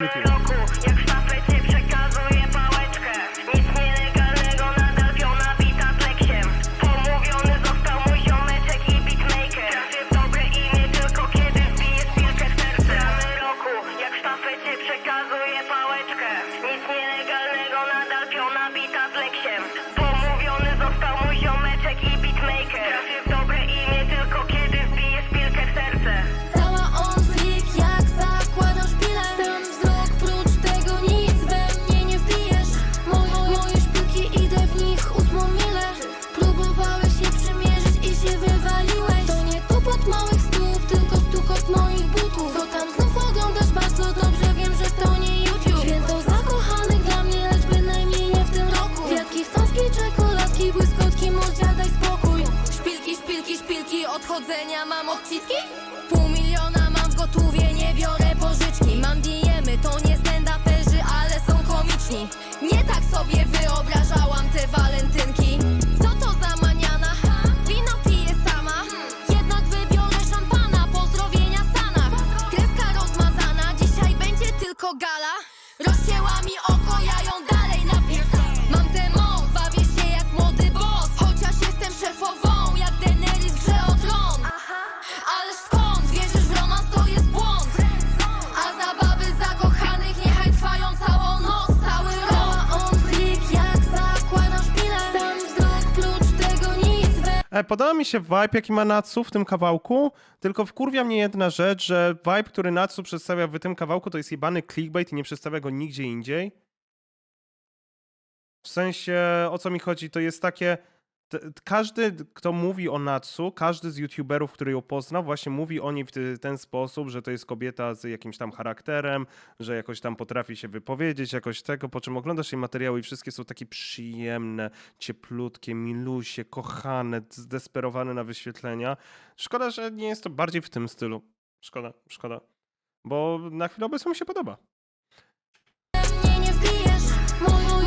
roku Jak mam odciski? Pół miliona mam w gotówie, nie biorę pożyczki Mam diemy, to nie stand-uperzy, ale są komiczni Nie tak sobie wyobrażałam podoba mi się vibe, jaki ma Natsu w tym kawałku, tylko wkurwia mnie jedna rzecz, że vibe, który Natsu przedstawia w tym kawałku, to jest jebany clickbait i nie przedstawia go nigdzie indziej. W sensie, o co mi chodzi, to jest takie... Każdy, kto mówi o Natsu, każdy z youtuberów, który ją poznał, właśnie mówi o niej w ten sposób, że to jest kobieta z jakimś tam charakterem, że jakoś tam potrafi się wypowiedzieć, jakoś tego, po czym oglądasz jej materiały i wszystkie są takie przyjemne, cieplutkie, milusie, kochane, zdesperowane na wyświetlenia. Szkoda, że nie jest to bardziej w tym stylu. Szkoda, szkoda. Bo na chwilę obecną mi się podoba. mnie nie wbijesz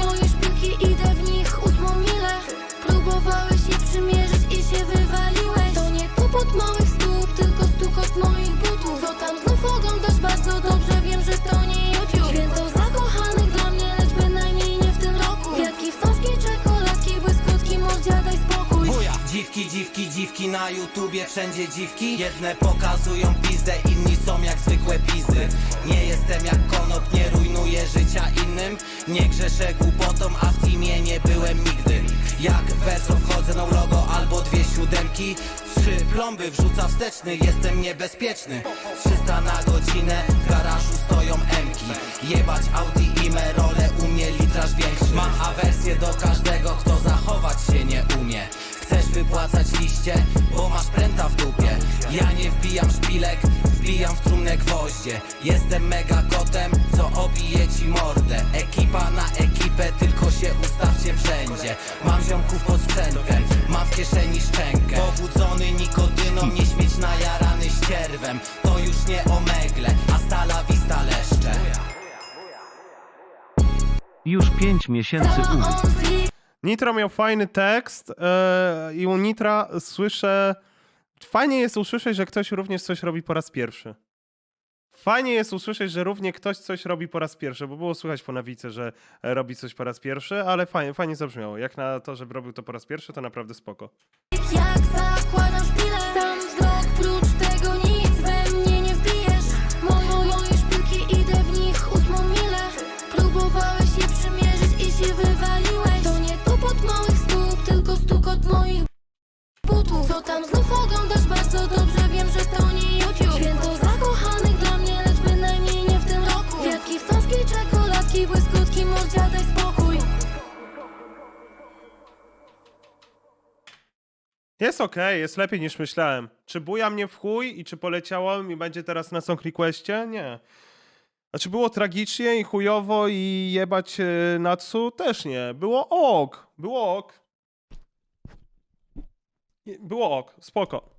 Dziwki, dziwki, na YouTubie, wszędzie dziwki. Jedne pokazują pizdę, inni są jak zwykłe pizdy. Nie jestem jak konop, nie rujnuję życia innym. Nie grzeszę głupotą, a w teamie nie byłem nigdy. Jak w verso wchodzę na logo albo dwie siódemki. Trzy plomby wrzuca wsteczny, jestem niebezpieczny. 300 na godzinę, w garażu stoją emki Jebać Audi i Merole, u mnie litraż większy. Mam awersję do każdego, kto zachować się nie umie wypłacać liście, bo masz pręta w dupie. Ja nie wbijam szpilek, wbijam w trumnę gwoździe. Jestem mega kotem, co obije ci mordę. Ekipa na ekipę, tylko się ustawcie wszędzie. Mam ziomków pod sprzętem, mam w kieszeni szczękę. Pobudzony nikodyną, nie śmieć najarany ścierwem. To już nie omegle, a stala vista leszcze. Już 5 miesięcy Cała u. on flik, Nitro miał fajny tekst e, i u Nitra słyszę... Fajnie jest usłyszeć, że ktoś również coś robi po raz pierwszy. Fajnie jest usłyszeć, że równie ktoś coś robi po raz pierwszy, bo było słychać po nawice, że robi coś po raz pierwszy, ale fajnie, fajnie zabrzmiało. Jak na to, że robił to po raz pierwszy, to naprawdę spoko. Co tam znów oglądasz bardzo dobrze, wiem, że to nie YouTube Święto zakochanych dla mnie, lecz bynajmniej nie w tym roku Kwiatki, wstążki, czekoladki, błyskotki, mordzia, daj spokój Jest okej, jest lepiej niż myślałem. Czy buja mnie w chuj i czy poleciało mi będzie teraz na song requestie? Nie. Znaczy było tragicznie i chujowo i jebać e, Natsu? Też nie. Było ok. Było ok. Było ok. Spoko.